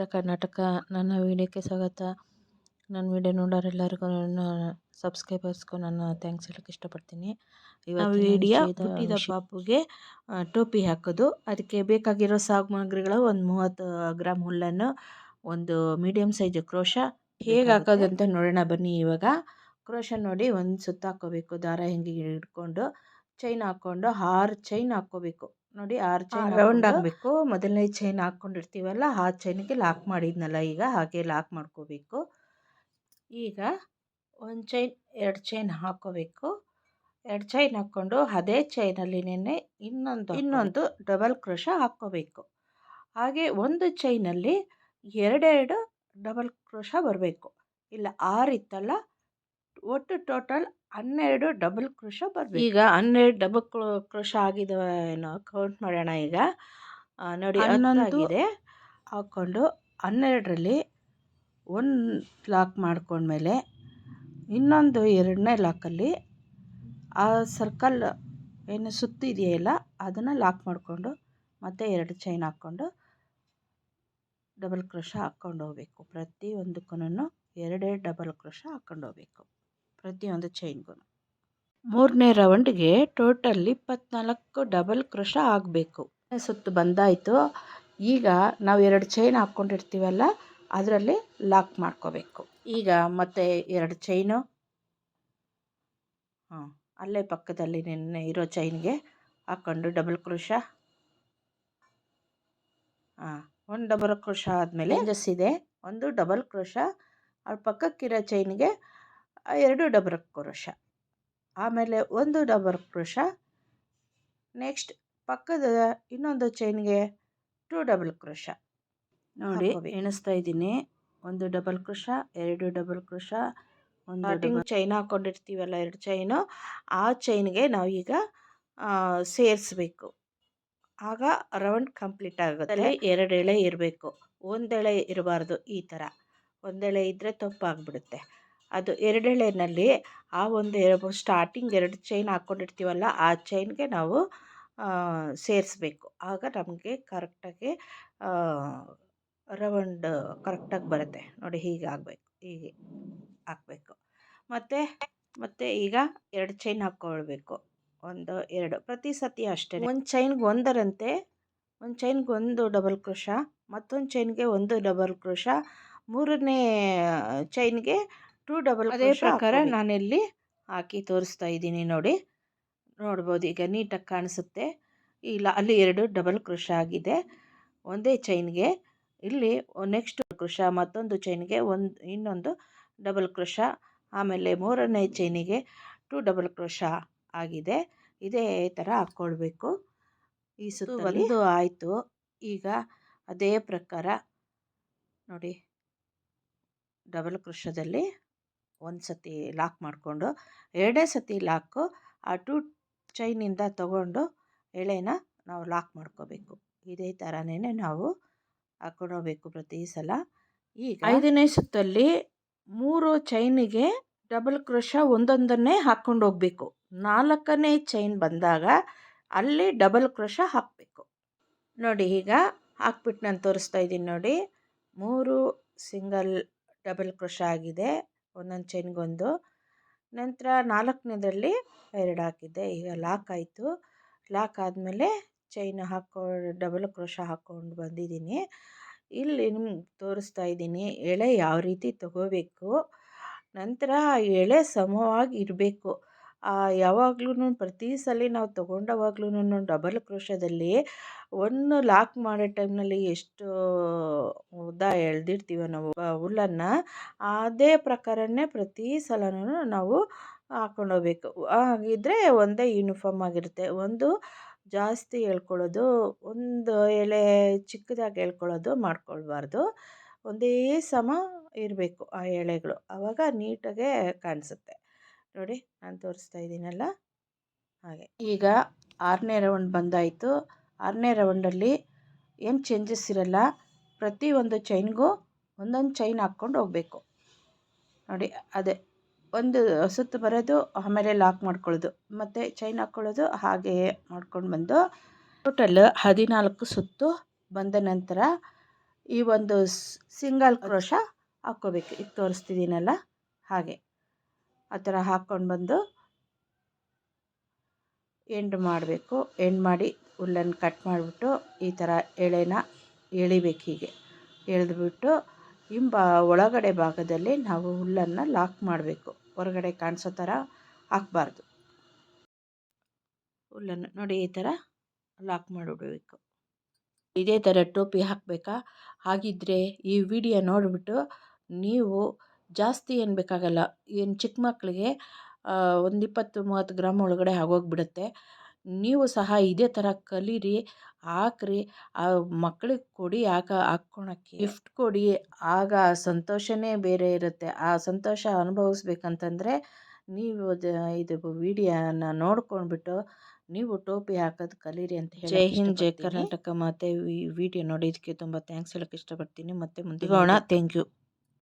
ನಮಸ್ಕಾರ ಕರ್ನಾಟಕ ನನ್ನ ವೀಡಿಯೋಕ್ಕೆ ಸ್ವಾಗತ. ನನ್ನ ವಿಡಿಯೋ ನೋಡೋರೆಲ್ಲರಿಗೂ ನನ್ನ ಸಬ್ಸ್ಕ್ರೈಬರ್ಸ್ಗೂ ನಾನು ಥ್ಯಾಂಕ್ಸ್ ಹೇಳೋಕ್ಕೆ ಇಷ್ಟಪಡ್ತೀನಿ. ವಿಡಿಯೋ ಹುಟ್ಟಿದ ಪಾಪುಗೆ ಟೋಪಿ ಹಾಕೋದು. ಅದಕ್ಕೆ ಬೇಕಾಗಿರೋ ಸಾಮಗ್ರಿಗಳು ಒಂದು ಮೂವತ್ತು ಗ್ರಾಮ್ ಹುಲ್ಲನ್ನು ಒಂದು ಮೀಡಿಯಮ್ ಸೈಜ್ ಕ್ರೋಶ ಹೇಗೆ ಹಾಕೋದು ಅಂತ ನೋಡೋಣ ಬನ್ನಿ ಇವಾಗ. ಕ್ರೋಶ ನೋಡಿ ಒಂದು ಸುತ್ತ ಹಾಕೋಬೇಕು. ದಾರ ಹಿಂಗೆ ಹಿಡ್ಕೊಂಡು ಚೈನ್ ಹಾಕ್ಕೊಂಡು ಆರು ಚೈನ್ ಹಾಕ್ಕೋಬೇಕು ನೋಡಿ ಆರು ಚೈನ್ ರೌಂಡ್ ಆಗಬೇಕು. ಮೊದಲನೇ ಚೈನ್ ಹಾಕ್ಕೊಂಡಿರ್ತೀವಲ್ಲ ಆ ಚೈನಿಗೆ ಲಾಕ್ ಮಾಡಿದ್ನಲ್ಲ ಈಗ ಹಾಗೆ ಲಾಕ್ ಮಾಡ್ಕೋಬೇಕು. ಈಗ ಒಂದು ಚೈನ್ ಎರಡು ಚೈನ್ ಹಾಕ್ಕೋಬೇಕು ಎರಡು ಚೈನ್ ಹಾಕ್ಕೊಂಡು ಅದೇ ಚೈನಲ್ಲಿ ನೆನೆ ಇನ್ನೊಂದು ಇನ್ನೊಂದು ಡಬಲ್ ಕ್ರೋಶ ಹಾಕ್ಕೋಬೇಕು. ಹಾಗೆ ಒಂದು ಚೈನಲ್ಲಿ ಎರಡೆರಡು ಡಬಲ್ ಕ್ರೋಶ ಬರಬೇಕು. ಇಲ್ಲ ಆರು ಇತ್ತಲ್ಲ ಒಟ್ಟು ಟೋಟಲ್ ಹನ್ನೆರಡು ಡಬಲ್ ಕ್ರೋಶ ಬರಬೇಕು. ಈಗ ಹನ್ನೆರಡು ಡಬಲ್ ಕ್ರೋಶ ಏನೋ ಕೌಂಟ್ ಮಾಡೋಣ ಈಗ. ನೋಡಿ ಹನ್ನೊಂದಾಗಿದೆ ಹನ್ನೊಂದು ಹಾಕ್ಕೊಂಡು ಹನ್ನೆರಡರಲ್ಲಿ ಒಂದು ಲಾಕ್ ಮಾಡ್ಕೊಂಡ್ಮೇಲೆ ಇನ್ನೊಂದು ಎರಡನೇ ಲಾಕಲ್ಲಿ ಆ ಸರ್ಕಲ್ ಏನು ಸುತ್ತಿದೆಯಲ್ಲ ಅದನ್ನು ಲಾಕ್ ಮಾಡಿಕೊಂಡು ಮತ್ತೆ ಎರಡು ಚೈನ್ ಹಾಕ್ಕೊಂಡು ಡಬಲ್ ಕ್ರೋಶ ಹಾಕ್ಕೊಂಡು ಹೋಗ್ಬೇಕು. ಪ್ರತಿಯೊಂದಕ್ಕೂ ಎರಡೆರಡು ಡಬಲ್ ಕ್ರೋಶ ಹಾಕ್ಕೊಂಡು ಹೋಗ್ಬೇಕು. ಪ್ರತಿಯೊಂದು ಚೈನ್ಗೂ ಮೂರನೇ ರೌಂಡ್ಗೆ ಟೋಟಲ್ ಇಪ್ಪತ್ನಾಲ್ಕು ಡಬಲ್ ಕ್ರೋಶ ಆಗಬೇಕು. ಸುತ್ತು ಬಂದಾಯಿತು. ಈಗ ನಾವು ಎರಡು ಚೈನ್ ಹಾಕ್ಕೊಂಡಿರ್ತೀವಲ್ಲ, ಅದರಲ್ಲಿ ಲಾಕ್ ಮಾಡ್ಕೋಬೇಕು. ಈಗ ಮತ್ತೆ ಎರಡು ಚೈನು ಹಾಂ, ಅಲ್ಲೇ ಪಕ್ಕದಲ್ಲಿ ನಿನ್ನೆ ಇರೋ ಚೈನ್ಗೆ ಹಾಕ್ಕೊಂಡು ಡಬಲ್ ಕ್ರೋಶ ಹಾಂ, ಒಂದು ಡಬಲ್ ಕ್ರೋಶ ಆದಮೇಲೆ ಇದೆ ಒಂದು ಡಬಲ್ ಕ್ರೋಶ ಅವ್ರ ಪಕ್ಕಕ್ಕಿರೋ ಚೈನ್ಗೆ ಎರಡು ಡಬಲ್ ಕ್ರೋಶ. ಆಮೇಲೆ ಒಂದು ಡಬಲ್ ಕ್ರೋಶ. ನೆಕ್ಸ್ಟ್ ಪಕ್ಕದ ಇನ್ನೊಂದು ಚೈನ್ಗೆ ಟೂ ಡಬಲ್ ಕ್ರೋಶ. ನೋಡಿ ಎಣಿಸ್ತಾ ಇದ್ದೀನಿ. ಒಂದು ಡಬಲ್ ಕ್ರೋಶ ಎರಡು ಡಬಲ್ ಕ್ರೋಶ ಒಂದು ಚೈನ್ ಹಾಕ್ಕೊಂಡಿರ್ತೀವಲ್ಲ ಎರಡು ಚೈನು. ಆ ಚೈನ್ಗೆ ನಾವು ಈಗ ಸೇರಿಸ್ಬೇಕು. ಆಗ ರೌಂಡ್ ಕಂಪ್ಲೀಟ್ ಆಗುತ್ತೆ. ಎರಡು ಎಳೆ ಇರಬೇಕು. ಒಂದೆಳೆ ಇರಬಾರ್ದು ಈ ಥರ. ಒಂದೆಳೆ ಇದ್ದರೆ ತಪ್ಪಾಗ್ಬಿಡುತ್ತೆ. ಅದು ಎರಡೆಳೆನಲ್ಲಿ ಆ ಒಂದು ಸ್ಟಾರ್ಟಿಂಗ್ ಎರಡು ಚೈನ್ ಹಾಕ್ಕೊಂಡಿರ್ತೀವಲ್ಲ ಆ ಚೈನ್ಗೆ ನಾವು ಸೇರಿಸ್ಬೇಕು. ಆಗ ನಮಗೆ ಕರೆಕ್ಟಾಗಿ ರೌಂಡ್ ಕರೆಕ್ಟಾಗಿ ಬರುತ್ತೆ. ನೋಡಿ ಹೀಗೆ ಆಗಬೇಕು, ಹೀಗೆ ಹಾಕಬೇಕು. ಮತ್ತು ಮತ್ತು ಈಗ ಎರಡು ಚೈನ್ ಹಾಕ್ಕೊಳ್ಬೇಕು ಒಂದು, ಎರಡು. ಪ್ರತಿ ಸತಿ ಅಷ್ಟೇ. ಒಂದು ಚೈನ್ಗೆ ಒಂದರಂತೆ, ಒಂದು ಚೈನ್ಗೆ ಒಂದು ಡಬಲ್ ಕ್ರೋಶ ಮತ್ತೊಂದು ಚೈನ್ಗೆ ಒಂದು ಡಬಲ್ ಕ್ರೋಶ ಮೂರನೇ ಚೈನ್ಗೆ ಟೂ ಡಬಲ್ ಅದೇ ಪ್ರಕಾರ ನಾನಿಲ್ಲಿ ಹಾಕಿ ತೋರಿಸ್ತಾ ಇದ್ದೀನಿ ನೋಡಿ. ನೋಡ್ಬೋದು ಈಗ ನೀಟಾಗಿ ಕಾಣಿಸುತ್ತೆ. ಇಲ್ಲ ಅಲ್ಲಿ ಎರಡು ಡಬಲ್ ಕೃಷ ಆಗಿದೆ. ಒಂದೇ ಚೈನ್ಗೆ. ಇಲ್ಲಿ ನೆಕ್ಸ್ಟ್ ಕೃಷ ಮತ್ತೊಂದು ಚೈನ್ಗೆ ಒಂದು ಇನ್ನೊಂದು ಡಬಲ್ ಕೃಷ ಆಮೇಲೆ ಮೂರನೇ ಚೈನಿಗೆ ಟೂ ಡಬಲ್ ಕೃಷ ಆಗಿದೆ. ಇದೇ ಥರ ಹಾಕ್ಕೊಳ್ಬೇಕು. ಈ ಸುತ್ತು ಒಂದು ಆಯಿತು. ಈಗ ಅದೇ ಪ್ರಕಾರ ನೋಡಿ. ಡಬಲ್ ಕ್ರೋಶದಲ್ಲಿ ಒಂದು ಸತಿ ಲಾಕ್ ಮಾಡಿಕೊಂಡು, ಎರಡೇ ಸತಿ ಲಾಕು ಆ ಟೂ ಚೈನಿಂದ ತಗೊಂಡು ಎಳೆನ ನಾವು ಲಾಕ್ ಮಾಡ್ಕೋಬೇಕು. ಇದೇ ಥರನೇ ನಾವು ಹಾಕೊಂಡೋಗ್ಬೇಕು ಪ್ರತಿ ಸಲ. ಈಗ ಐದನೇ ಸುತ್ತಲ್ಲಿ ಮೂರು ಚೈನಿಗೆ ಡಬಲ್ ಕ್ರೋಶ ಒಂದೊಂದನ್ನೇ ಹಾಕ್ಕೊಂಡು ಹೋಗಬೇಕು. ನಾಲ್ಕನೇ ಚೈನ್ ಬಂದಾಗ ಅಲ್ಲಿ ಡಬಲ್ ಕ್ರೋಶ ಹಾಕಬೇಕು. ನೋಡಿ ಈಗ ಹಾಕ್ಬಿಟ್ಟು ನಾನು ತೋರಿಸ್ತಾ ಇದ್ದೀನಿ ನೋಡಿ. ಮೂರು ಸಿಂಗಲ್ ಡಬಲ್ ಕ್ರೋಶ ಆಗಿದೆ. ಒಂದೊಂದು ಚೈನ್ಗೊಂದು ನಂತರ ನಾಲ್ಕನೇದರಲ್ಲಿ ಎರಡು ಹಾಕಿದ್ದೆ. ಈಗ ಲಾಕ್ ಆಯಿತು. ಲಾಕ್ ಆದಮೇಲೆ ಚೈನ್ ಹಾಕೋ ಡಬಲ್ ಕ್ರೋಶ ಹಾಕ್ಕೊಂಡು ಬಂದಿದ್ದೀನಿ. ಇಲ್ಲಿ ನಿಮ್ಗೆ ತೋರಿಸ್ತಾ ಇದ್ದೀನಿ, ಎಳೆ ಯಾವ ರೀತಿ ತಗೋಬೇಕು? ನಂತರ ಎಳೆ ಸಮವಾಗಿ ಇರಬೇಕು. ಯಾವಾಗ್ಲೂ ಪ್ರತಿ ಸಲ ನಾವು ತೊಗೊಂಡವಾಗ್ಲೂ ಡಬಲ್ ಕ್ರೋಶದಲ್ಲಿ ಒಂದು ಲಾಕ್ ಮಾಡೋ ಟೈಮ್ನಲ್ಲಿ ಎಷ್ಟು ಉದ್ದ ಎಳೆದಿರ್ತೀವೋ ನಾವು ಹುಲ್ಲನ್ನು ಅದೇ ಪ್ರಕಾರನೇ ಪ್ರತಿ ಸಲನೂ ನಾವು ಹಾಕ್ಕೊಂಡು ಹೋಗ್ಬೇಕು ಹಾಗಿದ್ರೆ ಒಂದೇ ಯೂನಿಫಾರ್ಮ್ ಆಗಿರುತ್ತೆ. ಒಂದು ಜಾಸ್ತಿ ಹೇಳ್ಕೊಳ್ಳೋದು ಒಂದು ಎಳೆ ಚಿಕ್ಕದಾಗಿ ಹೇಳ್ಕೊಳ್ಳೋದು ಮಾಡ್ಕೊಳ್ಬಾರ್ದು. ಒಂದೇ ಸಮ ಇರಬೇಕು ಆ ಎಳೆಗಳು. ಆವಾಗ ನೀಟಾಗೆ ಕಾಣಿಸುತ್ತೆ. ನೋಡಿ ನಾನು ತೋರಿಸ್ತಾ ಇದ್ದೀನಲ್ಲ? ಹಾಗೆ. ಈಗ ಆರನೇ ರೌಂಡ್ ಬಂದಾಯಿತು. ಆರನೇ ರೌಂಡಲ್ಲಿ ಏನು ಚೇಂಜಸ್ ಇರಲ್ಲ? ಪ್ರತಿ ಒಂದು ಚೈನ್ಗೂ ಒಂದೊಂದು ಚೈನ್ ಹಾಕ್ಕೊಂಡು ಹೋಗಬೇಕು. ನೋಡಿ ಅದೇ ಒಂದು ಸುತ್ತು ಬರೋದು ಆಮೇಲೆ ಲಾಕ್ ಮಾಡ್ಕೊಳ್ಳೋದು ಮತ್ತು ಚೈನ್ ಹಾಕ್ಕೊಳ್ಳೋದು ಹಾಗೆಯೇ ಮಾಡ್ಕೊಂಡು ಬಂದು ಟೋಟಲ್ ಹದಿನಾಲ್ಕು ಸುತ್ತು ಬಂದ ನಂತರ ಈ ಒಂದು ಸಿಂಗಲ್ ಕ್ರೋಶ ಹಾಕ್ಕೋಬೇಕು. ಈಗ ತೋರಿಸ್ತಿದ್ದೀನಲ್ಲ? ಹಾಗೆ. ಆ ಥರ ಹಾಕ್ಕೊಂಡು ಬಂದು ಎಂಡ್ ಮಾಡಬೇಕು. ಎಂಡ್ ಮಾಡಿ ಹುಲ್ಲನ್ನು ಕಟ್ ಮಾಡಿಬಿಟ್ಟು ಈ ಥರ ಎಳೆನ ಎಳಿಬೇಕು ಹೀಗೆ. ಎಳೆದ್ಬಿಟ್ಟು ಹಿಂಬ ಒಳಗಡೆ ಭಾಗದಲ್ಲಿ ನಾವು ಹುಲ್ಲನ್ನು ಲಾಕ್ ಮಾಡಬೇಕು. ಹೊರಗಡೆ ಕಾಣಿಸೋ ಥರ ಹಾಕ್ಬಾರ್ದು. ಹುಲ್ಲನ್ನು ನೋಡಿ ಈ ಥರ ಲಾಕ್ ಮಾಡಿಬಿಡಬೇಕು. ಇದೇ ಥರ ಟೋಪಿ ಹಾಕಬೇಕಾ? ಹಾಗಿದ್ದರೆ ಈ ವಿಡಿಯೋ ನೋಡಿಬಿಟ್ಟು ನೀವು ಜಾಸ್ತಿ ಏನು ಬೇಕಾಗಲ್ಲ. ಏನು ಚಿಕ್ಕ ಮಕ್ಕಳಿಗೆ ಒಂದು ಇಪ್ಪತ್ತು ಮೂವತ್ತು ಗ್ರಾಮ್ ಒಳಗಡೆ ಆಗೋಗ್ಬಿಡುತ್ತೆ. ನೀವು ಸಹ ಇದೇ ಥರ ಕಲೀರಿ ಹಾಕ್ರಿ. ಆ ಮಕ್ಳಿಗೆ ಕೊಡಿ ಆಗ ಹಾಕ್ಕೊಳಕ್ಕೆ. ಗಿಫ್ಟ್ ಕೊಡಿ. ಆಗ ಆ ಸಂತೋಷವೇ ಬೇರೆ ಇರುತ್ತೆ. ಆ ಸಂತೋಷ ಅನುಭವಿಸ್ಬೇಕಂತಂದರೆ ನೀವು ಇದು ವಿಡಿಯೋನ ನೋಡ್ಕೊಂಡ್ಬಿಟ್ಟು ನೀವು ಟೋಪಿ ಹಾಕೋದು ಕಲೀರಿ ಅಂತ ಹೇಳಿ ಜೈ ಹಿಂದ್ ಜೈ ಕರ್ನಾಟಕ ಮತ್ತು ಈ ವಿಡಿಯೋ ನೋಡಿದ್ದಕ್ಕೆ ತುಂಬ ಥ್ಯಾಂಕ್ಸ್ ಹೇಳೋಕ್ಕೆ ಇಷ್ಟಪಡ್ತೀನಿ. ಮತ್ತೆ ಮುಂದೆ ಥ್ಯಾಂಕ್ ಯು.